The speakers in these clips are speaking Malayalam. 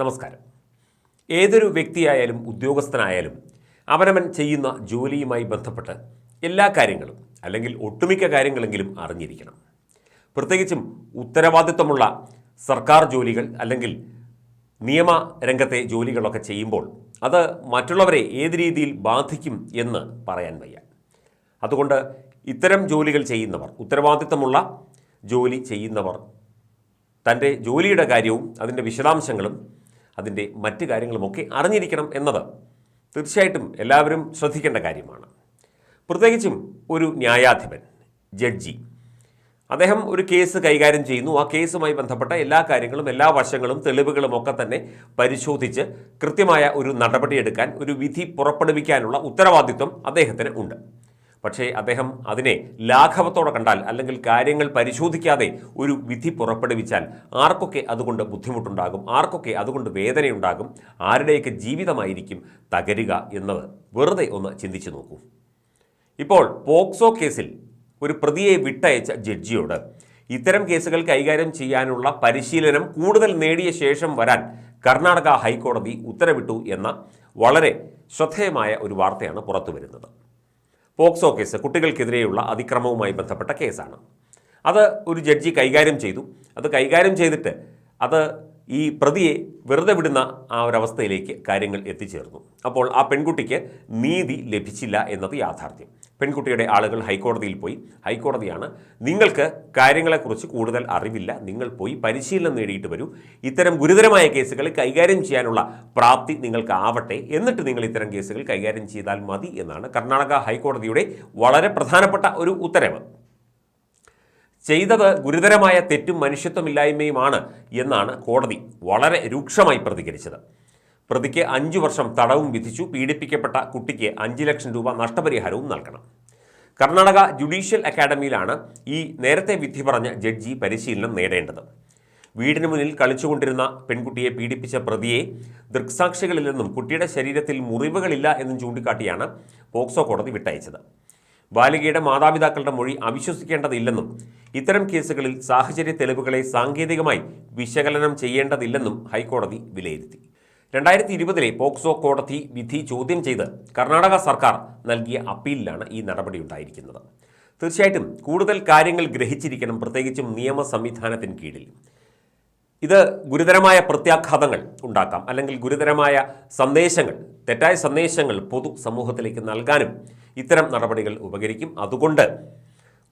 നമസ്കാരം. ഏതൊരു വ്യക്തിയായാലും ഉദ്യോഗസ്ഥനായാലും അവനവൻ ചെയ്യുന്ന ജോലിയുമായി ബന്ധപ്പെട്ട് എല്ലാ കാര്യങ്ങളും അല്ലെങ്കിൽ ഒട്ടുമിക്ക കാര്യങ്ങളെങ്കിലും അറിഞ്ഞിരിക്കണം. പ്രത്യേകിച്ചും ഉത്തരവാദിത്വമുള്ള സർക്കാർ ജോലികൾ അല്ലെങ്കിൽ നിയമ രംഗത്തെ ജോലികളൊക്കെ ചെയ്യുമ്പോൾ അത് മറ്റുള്ളവരെ ഏത് രീതിയിൽ ബാധിക്കും എന്ന് പറയാൻ വയ്യ. അതുകൊണ്ട് ഇത്തരം ജോലികൾ ചെയ്യുന്നവർ ഉത്തരവാദിത്തമുള്ള ജോലി ചെയ്യുന്നവർ തന്റെ ജോലിയുടെ കാര്യവും അതിന്റെ വിശദാംശങ്ങളും അതിന്റെ മറ്റ് കാര്യങ്ങളുമൊക്കെ അറിഞ്ഞിരിക്കണം എന്നത് തീർച്ചയായിട്ടും എല്ലാവരും ശ്രദ്ധിക്കേണ്ട കാര്യമാണ്. പ്രത്യേകിച്ചും ഒരു ന്യായാധിപൻ ജഡ്ജി. അദ്ദേഹം ഒരു കേസ് കൈകാര്യം ചെയ്യുന്നു. ആ കേസുമായി ബന്ധപ്പെട്ട എല്ലാ കാര്യങ്ങളും എല്ലാ വശങ്ങളും തെളിവുകളും ഒക്കെ തന്നെ പരിശോധിച്ച് കൃത്യമായ ഒരു നടപടിയെടുക്കാൻ ഒരു വിധി പുറപ്പെടുവിക്കാനുള്ള ഉത്തരവാദിത്വം അദ്ദേഹത്തിന് ഉണ്ട്. പക്ഷേ അദ്ദേഹം അതിനെ ലാഘവത്തോടെ കണ്ടാൽ അല്ലെങ്കിൽ കാര്യങ്ങൾ പരിശോധിക്കാതെ ഒരു വിധി പുറപ്പെടുവിച്ചാൽ ആർക്കൊക്കെ അതുകൊണ്ട് ബുദ്ധിമുട്ടുണ്ടാകും? ആർക്കൊക്കെ അതുകൊണ്ട് വേദനയുണ്ടാകും? ആരുടെയൊക്കെ ജീവിതമായിരിക്കും തകരുക എന്നത് വെറുതെ ഒന്ന് ചിന്തിച്ചു നോക്കൂ. ഇപ്പോൾ പോക്സോ കേസിൽ ഒരു പ്രതിയെ വിട്ടയച്ച ജഡ്ജിയോട് ഇത്തരം കേസുകൾ കൈകാര്യം ചെയ്യാനുള്ള പരിശീലനം കൂടുതൽ നേടിയ ശേഷം വരാൻ കർണാടക ഹൈക്കോടതി ഉത്തരവിട്ടു എന്ന വളരെ ശ്രദ്ധേയമായ ഒരു വാർത്തയാണ് പുറത്തു വരുന്നത് പോക്സോ കേസ് കുട്ടികൾക്കെതിരെയുള്ള അതിക്രമവുമായി ബന്ധപ്പെട്ട കേസാണ്. അത് ഒരു ജഡ്ജി കൈകാര്യം ചെയ്തു. അത് കൈകാര്യം ചെയ്തിട്ട് അത് ഈ പ്രതിയെ വെറുതെ വിടുന്ന ആ ഒരവസ്ഥയിലേക്ക് കാര്യങ്ങൾ എത്തിച്ചേർന്നു. അപ്പോൾ ആ പെൺകുട്ടിക്ക് നീതി ലഭിച്ചില്ല എന്നത് യാഥാർത്ഥ്യം. പെൺകുട്ടിയുടെ ആളുകൾ ഹൈക്കോടതിയിൽ പോയി. ഹൈക്കോടതിയാണ് നിങ്ങൾക്ക് കാര്യങ്ങളെക്കുറിച്ച് കൂടുതൽ അറിവില്ല. നിങ്ങൾ പോയി പരിശീലനം നേടിയിട്ട് വരൂ. ഇത്തരം ഗുരുതരമായ കേസുകൾ കൈകാര്യം ചെയ്യാനുള്ള പ്രാപ്തി നിങ്ങൾക്ക് ആവട്ടെ എന്നിട്ട് നിങ്ങൾ ഇത്തരം കേസുകൾ കൈകാര്യം ചെയ്താൽ മതി എന്നാണ് കർണാടക ഹൈക്കോടതിയുടെ വളരെ പ്രധാനപ്പെട്ട ഒരു ഉത്തരവ്. ചെയ്തത് ഗുരുതരമായ തെറ്റും മനുഷ്യത്വമില്ലായ്മയുമാണ് എന്നാണ് കോടതി വളരെ രൂക്ഷമായി പ്രതികരിച്ചത്. പ്രതിക്ക് അഞ്ചു വർഷം തടവും വിധിച്ചു പീഡിപ്പിക്കപ്പെട്ട കുട്ടിക്ക് അഞ്ച് ലക്ഷം രൂപ നഷ്ടപരിഹാരവും നൽകണം. കർണാടക ജുഡീഷ്യൽ അക്കാദമിയിലാണ് ഈ നേരത്തെ വിധി പറഞ്ഞ ജഡ്ജി പരിശീലനം നേടേണ്ടത്. വീടിന് മുന്നിൽ കളിച്ചുകൊണ്ടിരുന്ന പെൺകുട്ടിയെ പീഡിപ്പിച്ച പ്രതിയെ ദൃക്സാക്ഷികളിൽ നിന്നും കുട്ടിയുടെ ശരീരത്തിൽ മുറിവുകളില്ല എന്നും ചൂണ്ടിക്കാട്ടിയാണ് പോക്സോ കോടതി വിട്ടയച്ചത്. ബാലികയുടെ മാതാപിതാക്കളുടെ മൊഴി അവിശ്വസിക്കേണ്ടതില്ലെന്നും ഇത്തരം കേസുകളിൽ സാഹചര്യ തെളിവുകളെ സാങ്കേതികമായി വിശകലനം ചെയ്യേണ്ടതില്ലെന്നും ഹൈക്കോടതി വിലയിരുത്തി. രണ്ടായിരത്തി ഇരുപതിലെ പോക്സോ കോടതി വിധി ചോദ്യം ചെയ്ത് കർണാടക സർക്കാർ നൽകിയ അപ്പീലിലാണ് ഈ നടപടി ഉണ്ടായിരിക്കുന്നത്. തീർച്ചയായിട്ടും കൂടുതൽ കാര്യങ്ങൾ ഗ്രഹിച്ചിരിക്കണം പ്രത്യേകിച്ചും നിയമ സംവിധാനത്തിന് കീഴിൽ. ഇത് ഗുരുതരമായ പ്രത്യാഘാതങ്ങൾ ഉണ്ടാക്കാം. അല്ലെങ്കിൽ ഗുരുതരമായ സന്ദേശങ്ങൾ തെറ്റായ സന്ദേശങ്ങൾ പൊതു സമൂഹത്തിലേക്ക് നൽകാനും ഇത്തരം നടപടികൾ ഉപകരിക്കും. അതുകൊണ്ട്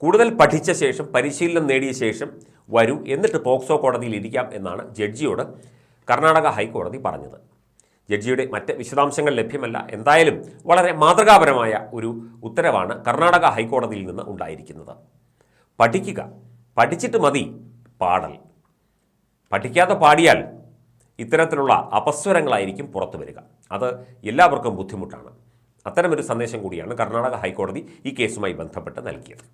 കൂടുതൽ പഠിച്ച ശേഷം പരിശീലനം നേടിയ ശേഷം വരൂ. എന്നിട്ട് പോക്സോ കോടതിയിൽ ഇരിക്കാം എന്നാണ് ജഡ്ജിയോട് കർണാടക ഹൈക്കോടതി പറഞ്ഞത്. ജഡ്ജിയുടെ മറ്റ് വിശദാംശങ്ങൾ ലഭ്യമല്ല. എന്തായാലും വളരെ മാതൃകാപരമായ ഒരു ഉത്തരവാണ് കർണാടക ഹൈക്കോടതിയിൽ നിന്ന് ഉണ്ടായിരിക്കുന്നത്. പഠിക്കുക. പഠിച്ചിട്ട് മതി പാടൽ. പഠിക്കാതെ പാടിയാൽ ഇത്തരത്തിലുള്ള അപസ്വരങ്ങളായിരിക്കും പുറത്തു വരിക. അത് എല്ലാവർക്കും ബുദ്ധിമുട്ടാണ്. അത്തരമൊരു സന്ദേശം കൂടിയാണ് കർണാടക ഹൈക്കോടതി ഈ കേസുമായി ബന്ധപ്പെട്ട് നൽകിയത്.